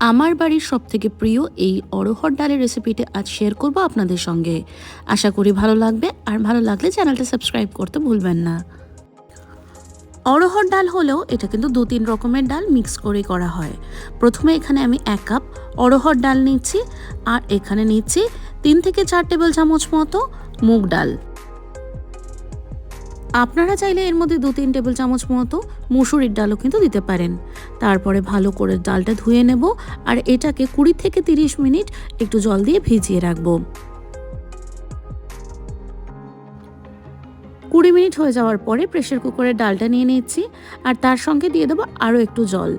আমার বাড়ির সব থেকে প্রিয় এই অরহর ডালের রেসিপিটা আজ শেয়ার করব আপনাদের সঙ্গে। আশা করি ভালো লাগবে, আর ভালো লাগলে চ্যানেলটা সাবস্ক্রাইব করতে ভুলবেন না। অরহর ডাল হলেও এটা কিন্তু দু তিন রকমের ডাল মিক্স করে করা হয়। প্রথমে এখানে আমি এক কাপ অরহর ডাল নিচ্ছি, আর এখানে নিচ্ছি তিন থেকে চার টেবিল চামচ মতো মুগ ডাল। আপনারা চাইলে এর মধ্যে দু তিন টেবিল চামচ মতো মুসুরির ডালও কিন্তু দিতে পারেন। তারপরে ভালো করে ডালটা ধুয়ে নেব আর এটাকে কুড়ি থেকে তিরিশ মিনিট একটু জল দিয়ে ভিজিয়ে রাখব। কুড়ি মিনিট হয়ে যাওয়ার পরে প্রেশার কুকারে ডালটা নিয়ে নিচ্ছি আর তার সঙ্গে দিয়ে দেবো আরও একটু জল।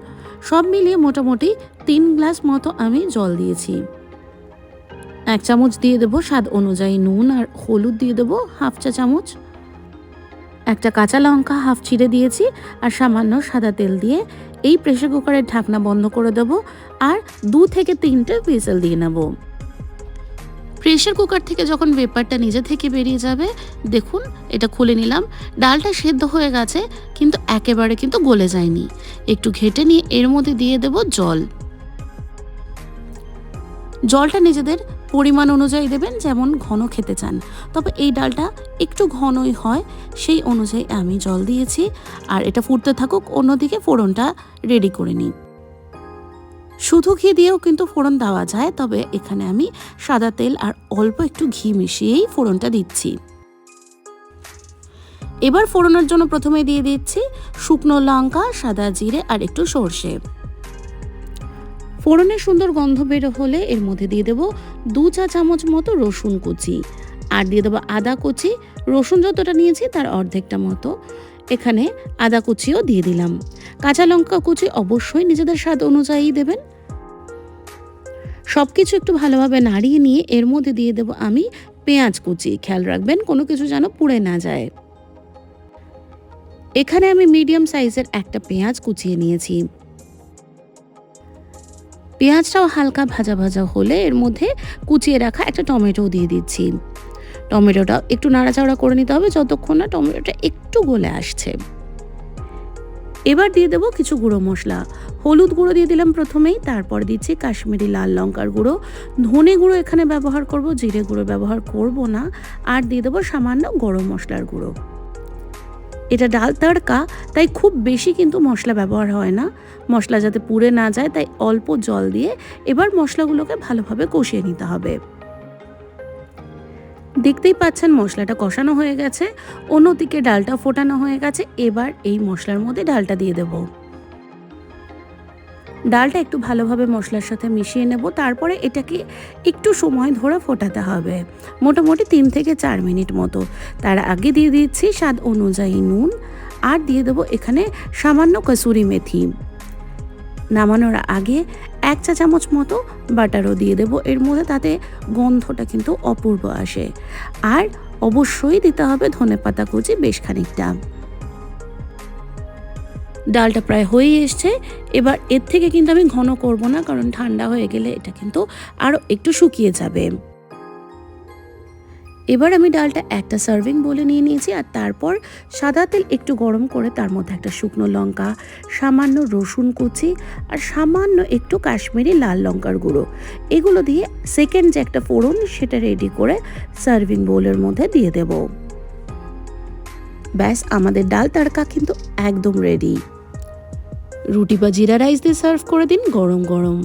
সব মিলিয়ে মোটামুটি তিন গ্লাস মতো আমি জল দিয়েছি। এক চামচ দিয়ে দেবো স্বাদ অনুযায়ী নুন আর হলুদ দিয়ে দেবো হাফ চা চামচ একটা কাঁচা লঙ্কা হাফ ছিঁড়ে দিয়েছি আর সামান্য সাদা তেল দিয়ে এই প্রেশার কুকারের ঢাকনা বন্ধ করে দেবো আর দু থেকে তিনটে হুইসেল দিয়ে নেব। প্রেশার কুকার থেকে যখন পেপারটা নিজে থেকে বেরিয়ে যাবে, দেখুন, এটা খুলে নিলাম। ডালটা সেদ্ধ হয়ে গেছে, কিন্তু একেবারে কিন্তু গলে যায়নি। একটু ঘেটে নিয়ে এর মধ্যে দিয়ে দেব জল। জলটা নিজেদের পরিমাণ অনুযায়ী দেবেন যেমন ঘন খেতে চান। তবে এই ডালটা একটু ঘনই হয়, সেই অনুযায়ী আমি জল দিয়েছি। আর এটা ফুটতে থাকুক, অন্যদিকে ফোড়নটা রেডি করে নিই। শুধু ঘি দিয়েও কিন্তু ফোড়ন দেওয়া যায়, তবে এখানে আমি সাদা তেল আর অল্প একটু ঘি মিশিয়েই ফোড়নটা দিচ্ছি। এবার ফোড়নের জন্য প্রথমে দিয়ে দিচ্ছি শুকনো লঙ্কা, সাদা জিরে আর একটু সর্ষে। ফোড়নের সুন্দর গন্ধ বের হলে এর মধ্যে দিয়ে দেবো দু চা চামচ মতো রসুন কুচি। আর দিয়ে দেবো আদা কুচি। রসুন যতটা নিয়েছি তার অর্ধেকটা মতো। এখানে আদা কুচিও দিয়ে দিলাম। কাঁচা লঙ্কা কুচি অবশ্যই নিজেদের স্বাদ অনুযায়ী দেবেন। সব কিছু একটু ভালোভাবে নাড়িয়ে নিয়ে এর মধ্যে দিয়ে দেবো আমি পেঁয়াজ কুচি। খেয়াল রাখবেন কোনো কিছু যেন পুড়ে না যায়। এখানে আমি মিডিয়াম সাইজের একটা পেঁয়াজ কুচিয়ে নিয়েছি। পেঁয়াজটাও হালকা ভাজা ভাজা হলে এর মধ্যে কুচিয়ে রাখা একটা টমেটো দিয়ে দিচ্ছি। টমেটোটা একটু নাড়াচাড়া করে নিতে হবে যতক্ষণ না টমেটোটা একটু গলে আসছে। এবার দিয়ে দেবো কিছু গুঁড়ো মশলা। হলুদ গুঁড়ো দিয়ে দিলাম প্রথমেই, তারপর দিচ্ছি কাশ্মীরি লাল লঙ্কার গুঁড়ো। ধনে গুঁড়ো এখানে ব্যবহার করব, জিরে গুঁড়ো ব্যবহার করব না। আর দিয়ে দেবো সামান্য গরম মশলার গুঁড়ো। এটা ডাল তড়কা, তাই খুব বেশি কিন্তু মশলা ব্যবহার হয় না। মশলা যাতে পুড়ে না যায়, তাই অল্প জল দিয়ে এবার মশলাগুলোকে ভালোভাবে কষিয়ে নিতে হবে। দেখতেই পাচ্ছেন মশলাটা কষানো হয়ে গেছে, অন্যদিকে ডালটা ফোটানো হয়ে গেছে, এবার এই মশলার মধ্যে ডালটা দিয়ে দেব। ডালটা একটু ভালোভাবে মশলার সাথে মিশিয়ে নেব। তারপরে এটাকে একটু সময় ধরে ফোটাতে হবে। মোটামুটি তিন থেকে চার মিনিট মতো। তার আগে দিয়ে দিচ্ছি স্বাদ অনুযায়ী নুন আর দিয়ে দেবো এখানে সামান্য কসুরি মেথি। নামানোর আগে এক চা চামচ মতো বাটারও দিয়ে দেব। এর মধ্যে তাতে গন্ধটা কিন্তু অপূর্ব আসে। আর অবশ্যই দিতে হবে ধনে পাতা কুচি বেশ খানিকটা। ডালটা প্রায় হয়ে এসছে। এবার এর থেকে কিন্তু আমি ঘন করব না, কারণ ঠান্ডা হয়ে গেলে এটা কিন্তু আরও একটু শুকিয়ে যাবে। এবার আমি ডালটা একটা সার্ভিং বলে নিয়ে নিয়েছি, আর তারপর সাদা তেল একটু গরম করে তার মধ্যে একটা শুকনো লঙ্কা, সামান্য রসুন কুচি, আর সামান্য একটু কাশ্মীরি লাল লঙ্কার গুঁড়ো। এগুলো দিয়ে সেকেন্ড যে একটা ফোড়ন, সেটা রেডি করে সার্ভিং বোলের মধ্যে দিয়ে দেব। ব্যাস, আমাদের ডাল তাড়কা কিন্তু একদম রেডি রুটি বা জিরা রাইস দিয়ে সার্ভ করে দিন গরম গরম।